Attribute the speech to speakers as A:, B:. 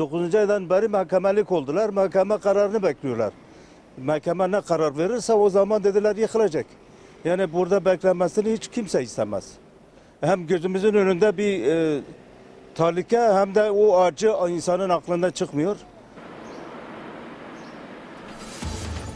A: 9. aydan beri mahkemelik oldular. Mahkeme kararını bekliyorlar. Mahkeme ne karar verirse o zaman dediler yıkılacak. Yani burada beklenmesini hiç kimse istemez. Hem gözümüzün önünde bir e, tehlike hem de o acı insanın aklından çıkmıyor.